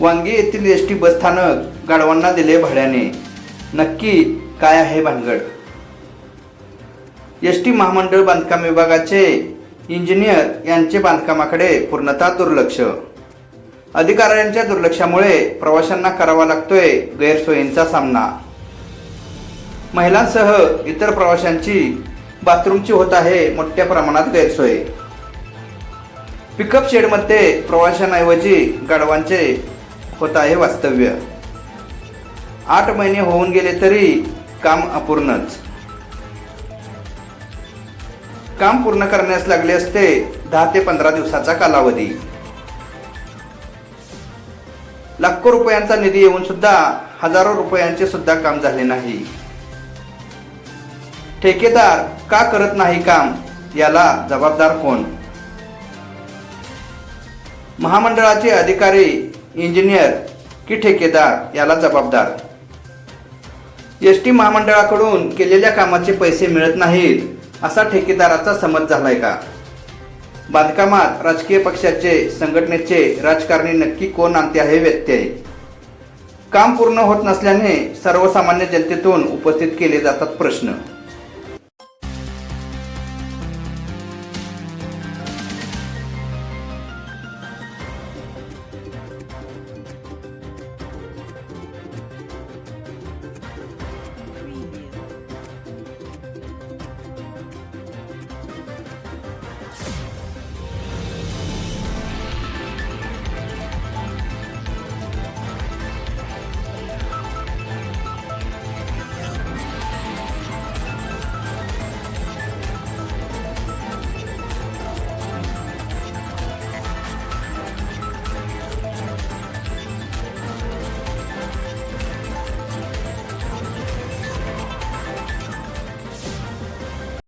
वांगी येथील S T बसस्थानक गाढवांना दिले भाड्याने. नक्की काय आहे भानगड? एस टी महामंडळ बांधकाम विभागाचे इंजिनियर यांचे बांधकामाकडे पूर्णतः दुर्लक्ष. अधिकाऱ्यांच्या दुर्लक्षामुळे प्रवाशांना करावा लागतोय गैरसोयींचा सामना. महिलांसह इतर प्रवाशांची बाथरूमची होत आहे मोठ्या प्रमाणात गैरसोय. पिकअप शेडमध्ये प्रवाशांऐवजी गाढवांचे होत आहे वास्तव्य. आठ महिने होऊन गेले तरी काम अपूर्णच. काम पूर्ण करण्यास लागले असते दहा ते पंधरा दिवसाचा कालावधी. लाखो रुपयांचा निधी येऊन सुद्धा हजारो रुपयांचे सुद्धा काम झाले नाही. ठेकेदार का करत नाही काम? याला जबाबदार कोण? महामंडळाचे अधिकारी इंजिनियर की ठेकेदार याला जबाबदार. एस टी महामंडळाकडून केलेल्या कामाचे पैसे मिळत नाहीत असा ठेकेदाराचा समज झालाय का? बांधकामात राजकीय पक्षाचे संघटनेचे राजकारणी नक्की कोण आणते आहे व्यत्यय? काम पूर्ण होत नसल्याने सर्वसामान्य जनतेतून उपस्थित केले जातात प्रश्न.